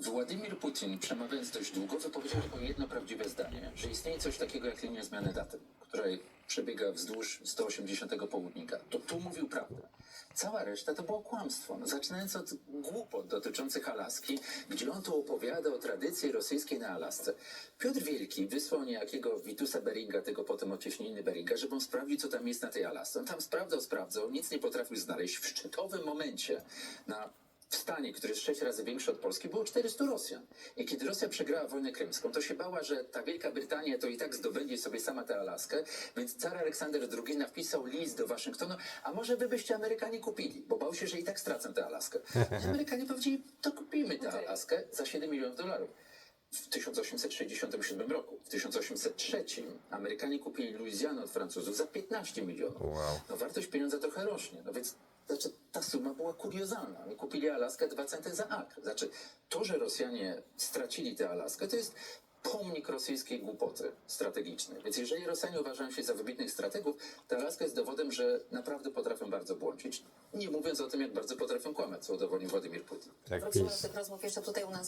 Władimir Putin, przemawiając dość długo, wypowiedział tylko jedno prawdziwe zdanie, że istnieje coś takiego jak linia zmiany daty, której przebiega wzdłuż 180 południka. To tu mówił prawdę. Cała reszta to było kłamstwo. No, zaczynając od głupot dotyczących Alaski, gdzie on tu opowiada o tradycji rosyjskiej na Alasce. Piotr Wielki wysłał niejakiego Witusa Beringa, tego potem ocieśniny Beringa, żeby on sprawdził, co tam jest na tej Alasce. On tam sprawdzał, sprawdzał, nic nie potrafił znaleźć. W szczytowym momencie na w stanie, który jest sześć razy większy od Polski, było 400 Rosjan. I kiedy Rosja przegrała wojnę krymską, to się bała, że ta Wielka Brytania to i tak zdobędzie sobie sama tę Alaskę, więc car Aleksander II napisał list do Waszyngtonu, a może wy byście Amerykanie kupili, bo bał się, że i tak stracę tę Alaskę. I Amerykanie powiedzieli, to kupimy tę Alaskę za 7 milionów dolarów. W 1867 roku. W 1803 Amerykanie kupili Luizjanę od Francuzów za 15 milionów. Wow. No wartość pieniądza trochę rośnie. No więc znaczy, suma była kuriozalna. Oni kupili Alaskę 2 centy za akr. Znaczy, to, że Rosjanie stracili tę Alaskę, to jest pomnik rosyjskiej głupoty strategicznej. Więc jeżeli Rosjanie uważają się za wybitnych strategów, ta Alaska jest dowodem, że naprawdę potrafią bardzo błądzić. Nie mówiąc o tym, jak bardzo potrafią kłamać, co udowodnił Władimir Putin. Jak Wrócimy do tych rozmów jeszcze tutaj u nas